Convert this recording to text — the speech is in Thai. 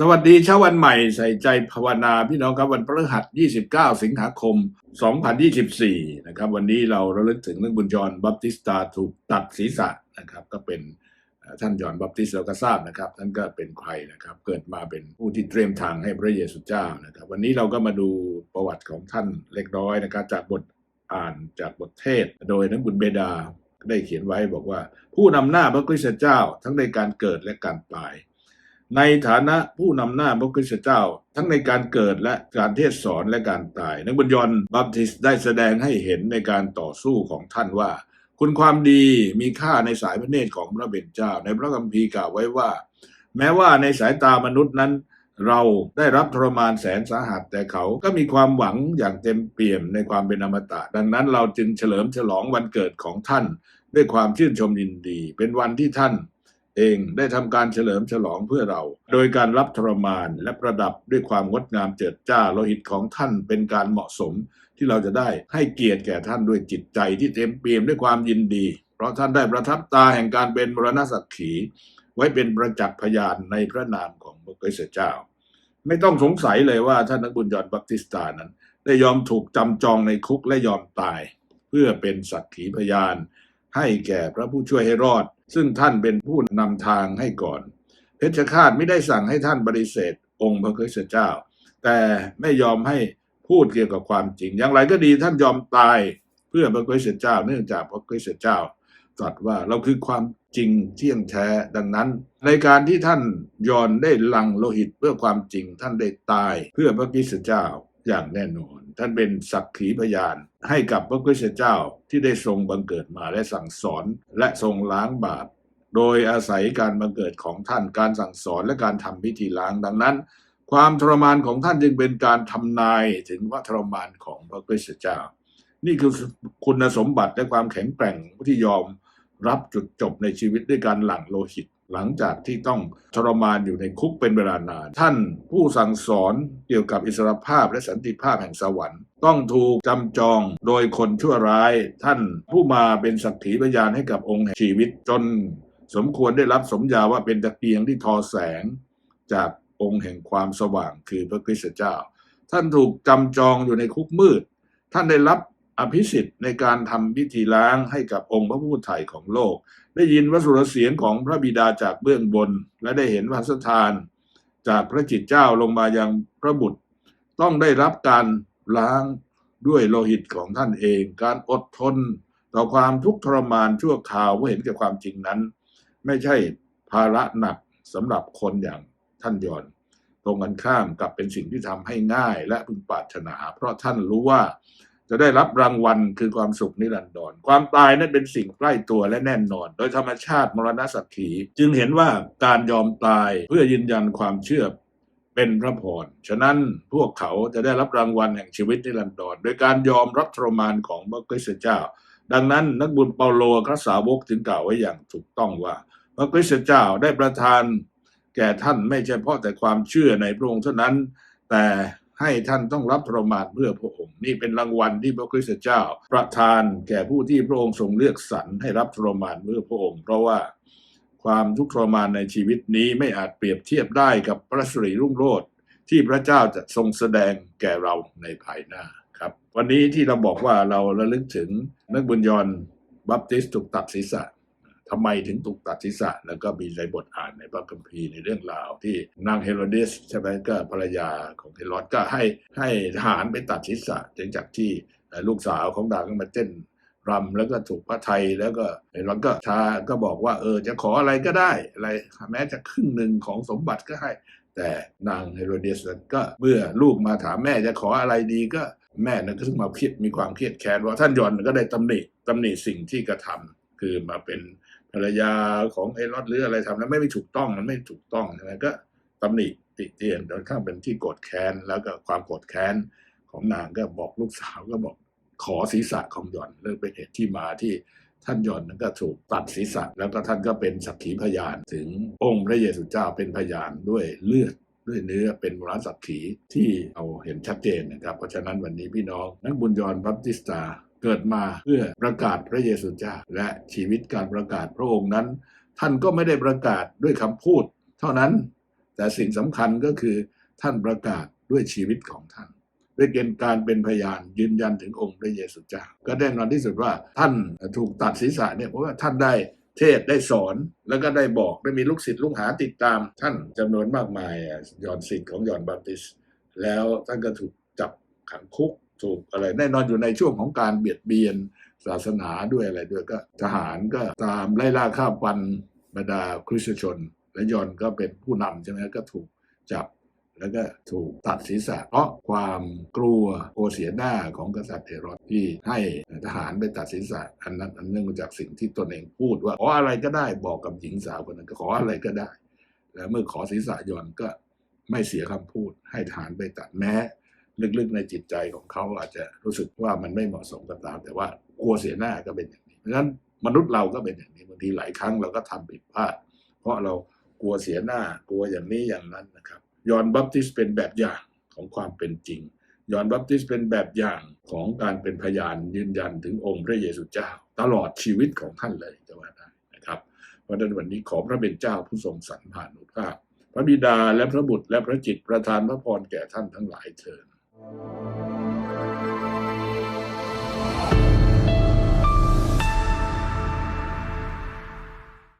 สวัสดีเช้าวันใหม่ใส่ใจภาวนาพี่น้องครับวันพฤหัส 29 สิงหาคม 2024 นะครับ วันนี้เราระลึกถึงเรื่องบุญจรบัพติสตาถูกตัดศีรษะนะครับ ก็เป็นท่านยอห์นบัพติสต์เราก็ทราบนะครับท่านก็เป็นใครนะครับ เกิดมาเป็นผู้ที่เตรียมทางให้พระเยซูเจ้านะครับ วันนี้เราก็มาดูประวัติของท่านเล็กน้อยนะครับ จากบทอ่านจากบทเทศ โดยนักบุญเบดาได้เขียนไว้บอกว่า ผู้นำหน้าพระคริสตเจ้าทั้งในการเกิดและการตาย ในฐานะผู้นำหน้าพระคริสตเจ้า ทั้งในการเกิดและการเทศสอนและการตาย นักบุญยนต์บัพติสได้แสดงให้เห็นในการต่อสู้ของท่านว่า คุณความดีมีค่าในสายพระเนตรของพระเบญเจ้า ในพระคัมภีร์กล่าวไว้ว่า แม้ว่าในสายตามนุษย์นั้น เราได้รับทรมานแสนสาหัสแต่เขาก็มีความหวังอย่างเต็มเปี่ยมในความเป็นอมตะ ดังนั้นเราจึงเฉลิมฉลองวันเกิดของท่าน ด้วยความชื่นชมยินดี เป็นวันที่ท่าน เองได้ทำการเฉลิมฉลองเพื่อเรา โดยการรับทรมานและประดับด้วยความงดงามเจิดจ้าโลหิตของท่านเป็นการเหมาะสม ที่เราจะได้ให้เกียรติแก่ท่านด้วยจิตใจที่เต็มเปี่ยมด้วยความยินดี เพราะท่านได้ประทับตาแห่งการเป็นมรณสักขี ไว้เป็นประจักษ์พยานในพระนามของพระคริสตเจ้า ไม่ต้องสงสัยเลยว่าท่านนักบุญยอห์นบัพติสตานั้น ได้ยอมถูกจำจองในคุกและยอมตาย เพื่อเป็นสักขีพยาน ให้แก่พระผู้ช่วยให้รอด ซึ่งท่านเป็นผู้นำทางให้ก่อน เพชฌฆาตไม่ได้สั่งให้ท่านปฏิเสธ องค์พระคริสตเจ้า แต่ไม่ยอมให้พูดเกี่ยวกับความจริง อย่างไรก็ดีท่านยอมตายเพื่อพระคริสตเจ้า เนื่องจากพระคริสตเจ้าตรัสว่าเราคือความจริงเที่ยงแท้ดังนั้น ในการที่ท่านยอนได้ลังโลหิตเพื่อความจริงท่านได้ตายเพื่อพระคริสตเจ้าอย่างแน่นอน ท่านเป็นสักขีพยาน ให้กับพระคริสตเจ้าที่ได้ทรงบังเกิดมาและสั่งสอนและทรงล้างบาปโดยอาศัยการบังเกิดของท่านการสั่งสอนและการทำพิธีล้างดังนั้น ความทรมานของท่านจึงเป็นการทำนายถึงว่าทรมานของพระคริสตเจ้า นี่คือคุณสมบัติและความแข็งแกร่งที่ยอมรับจุดจบในชีวิตด้วยการหลั่งโลหิต หลังจากที่ต้องทรมานอยู่ในคุกเป็นเวลานาน ท่านผู้สั่งสอนเกี่ยวกับอิสรภาพและสันติภาพแห่งสวรรค์ต้องถูกจำจองโดยคนชั่วร้าย ท่านผู้มาเป็นสักขีพยานให้กับองค์แห่งชีวิตจน สมควรได้รับสมญาว่าเป็นตะเกียงที่ทอแสง จากองค์แห่งความสว่างคือพระคริสตเจ้า ท่านถูกจำจองอยู่ในคุกมืด ท่านได้รับ อภิสิทธิ์ในการทำพิธีล้างให้กับองค์พระผู้ไถ่ของโลก ได้ยินวสุรเสียงของพระบิดาจากเบื้องบน และได้เห็นพระสถาน จากพระจิตเจ้าลงมายังพระบุตร ต้องได้รับการล้างด้วยโลหิตของท่านเอง การอดทน ต่อความทุกข์ทรมานชั่วคราวเพื่อเห็นแก่ความจริงนั้น ไม่ใช่ภาระหนักสำหรับคนอย่างท่านยอนตรงกันข้ามกลับเป็นสิ่งที่ทำให้ง่ายและพึงปรารถนา เพราะท่านรู้ว่า จะได้รับรางวัลคือความสุขนิรันดรความตายนั้นเป็นสิ่งใกล้ตัวและแน่นอน โดยธรรมชาติมรณะสักขีจึงเห็นว่าการยอมตายเพื่อยืนยันความเชื่อเป็นพระพร ฉะนั้นพวกเขาจะได้รับรางวัลแห่งชีวิตนิรันดรโดยการยอมรับทรมานของพระคริสตเจ้า ดังนั้นนักบุญเปาโลพระสาวกถึงกล่าวไว้อย่างถูกต้องว่า พระคริสตเจ้าได้ประทานแก่ท่านไม่ใช่เพราะแต่ความเชื่อในพระองค์เท่านั้น แต่ ให้ท่านต้องรับทรมานเพื่อพระองค์ นี่เป็นรางวัลที่พระคริสตเจ้า ประทานแก่ผู้ที่พระองค์ทรงเลือกสรรให้รับทรมานเพื่อพระองค์ เพราะว่าความทุกข์ทรมานในชีวิตนี้ไม่อาจเปรียบเทียบได้กับพระสิริรุ่งโรจน์ที่พระเจ้าจะทรงแสดงแก่เราในภายหน้าครับ วันนี้ที่เราบอกว่าเราระลึกถึงนักบุญยอนต์บัพติสต์ถูกตัดศีรษะ ทำไมถึงถูกตัดศีรษะ แล้วก็มีในบทอ่านในพระคัมภีร์ในเรื่องราวที่นางเฮโรเดสใช่ไหมก็ภรรยาของเฮโรดก็ให้ให้ทหารไปตัดศีรษะหลังจากที่ลูกสาวของนางก็มาเต้นรำแล้วก็ถูกพระไทยแล้วก็เฮโรดก็ท้าก็บอกว่าเออจะขออะไรก็ได้อะไรแม้จะครึ่งหนึ่งของสมบัติก็ให้ แต่นางเฮโรเดสก็เมื่อลูกมาถามแม่จะขออะไรดีก็แม่นั้นก็ถึงมาเครียดมีความเครียดแค้นว่าท่านยอนก็ได้ตำหนิตำหนิสิ่งที่กระทำคือมาเป็น ภรรยาของเฮโรดหรืออะไรทำแล้วไม่ไม่ถูกต้องมันไม่ถูกต้องใช่ไหมก็ตำหนิติเตียนจนข้างเป็นที่โกรธแค้นแล้วก็ความโกรธแค้นของนางก็บอกลูกสาวก็บอกขอศีรษะของหย่อนเรื่องเป็นเหตุที่มาที่ท่านหย่อนนั้นก็ถูกตัดศีรษะ แล้วก็ท่านก็เป็นสักขีพยานถึงองค์พระเยซูเจ้าเป็นพยานด้วยเลือดด้วยเนื้อเป็นมรสักขีที่เอาเห็นชัดเจนนะครับ เพราะฉะนั้นวันนี้พี่น้องนักบุญยอนบัพติสตา เกิดมาเพื่อประกาศพระเยซูเจ้า และชีวิตการประกาศพระองค์นั้น ท่านก็ไม่ได้ประกาศด้วยคำพูด เท่านั้น แต่สิ่งสำคัญก็คือท่านประกาศด้วยชีวิตของท่าน ด้วยเกณฑ์การเป็นพยานยืนยันถึงองค์พระเยซูเจ้า ก็แน่นอนที่สุดว่าท่านถูกตัดศีรษะเนี่ยเพราะว่าท่านได้เทศได้สอนแล้วก็ได้บอกได้มีลูกศิษย์ลูกหาติดตาม ท่านจำนวนมากมายอะยอนศิษย์ของยอนบาปติสแล้วท่านก็ถูกจับขังคุก ถูกอะไรแน่นอนอยู่ในช่วงของการเบียดเบียนศาสนาด้วยอะไรด้วยก็ ทหารก็ตามไล่ล่าฆ่าฟันบรรดาคริสตชน และยอนก็เป็นผู้นำใช่ไหมก็ถูกจับแล้วก็ถูกตัดศีรษะเพราะความกลัวโอเสียหน้าของกษัตริย์เฮโรดที่ให้ทหารไปตัดศีรษะอันนั้นอันเนื่องมาจากสิ่งที่ตนเองพูดว่าขออะไรก็ได้บอกกับหญิงสาวคนนั้นก็ขออะไรก็ได้ แล้วเมื่อขอศีรษะยอนก็ไม่เสียคำพูดให้ทหารไปตัดแม้ ลึกๆในจิตใจของเขาอาจจะรู้สึกว่ามันไม่เหมาะสมก็ตาม แต่ว่ากลัวเสียหน้าก็เป็นอย่างนี้เพราะฉะนั้นมนุษย์เราก็เป็นอย่างนี้บางทีหลายครั้งเราก็ทำผิดพลาด เพราะเรากลัวเสียหน้ากลัวอย่างนี้อย่างนั้นนะครับยอนบัพติสเป็นแบบอย่างของความเป็นจริงยอนบัพติสเป็นแบบอย่างของการเป็นพยานยืนยันถึงองค์พระเยซูเจ้า ตลอดชีวิตของท่านเลยจะว่าได้นะครับเพราะฉะนั้นวันนี้ขอพระเป็นเจ้าผู้ทรงสรรผ่านอุปาพ พระบิดาและพระบุตรและพระจิตประทานพระพรแก่ท่านทั้งหลายเถิด Música